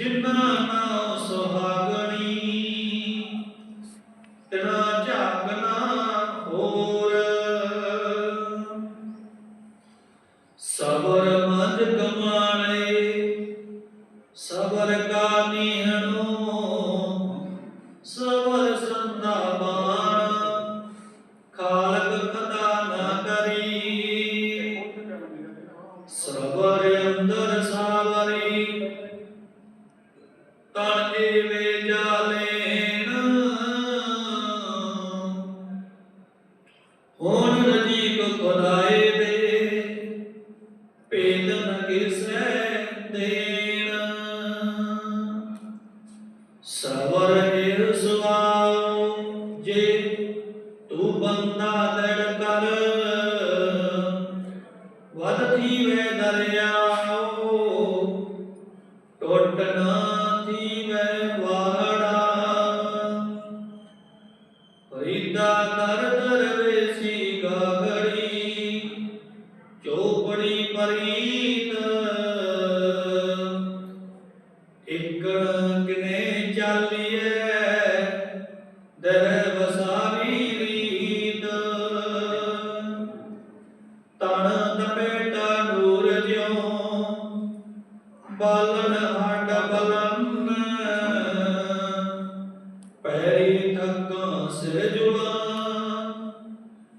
ਜਿਨਾਂ ਨਾਉ ਸੁਹਾਗਣੀ ਤਿਨਾ ਝਾਗਨਾ ਹੋਰ। ਸਬਰ ਮਦ ਕਮਾਣੇ ਸਬਰ ਕਾ ਨਿਹਣੋ ਇਕੜ ਕਿਨੇ ਚਾਲੀਏ ਦਹਿ ਵਸਾਵੀ ਜੁੜਾ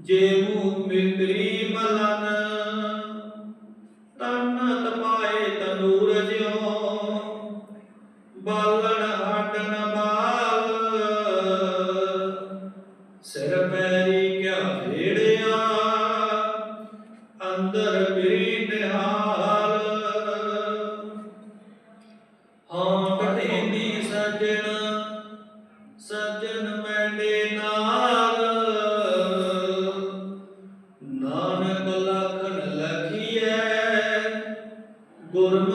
ਜੇ ਮੂਹ ਮਿੰਦਰੀ ਮਲਨ ਤਨ ਤਪਾਏ ਤਨੂਰ ਜਿਉ, ਬਾਲਣ ਹਟਨ ਬਾਲ। ਸਿਰ ਪੈਰੀ ਕਿਆ ਢੇੜਿਆ ਅੰਦਰ ਮੇਰੀ ਨਿਹਾਲ। ਹਾਂ ਕਟੇਂਦੀ ਸਜਣ ਸਜਣ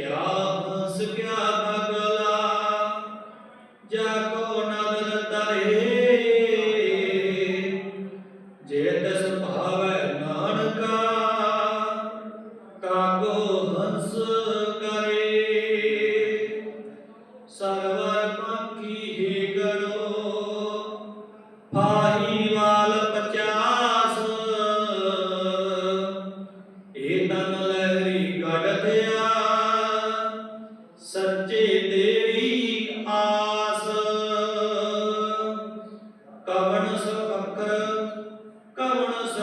ਕਿਆ ਹੰਸ ਕਿਆ ਨਗਲਾ ਜਾ ਕੋ ਨਦਰ ਤਰੇ ਜੇ ਤਸ ਭਾਵੈ ਨਾਨਕਾ ਤਾ ਕੋ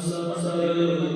صل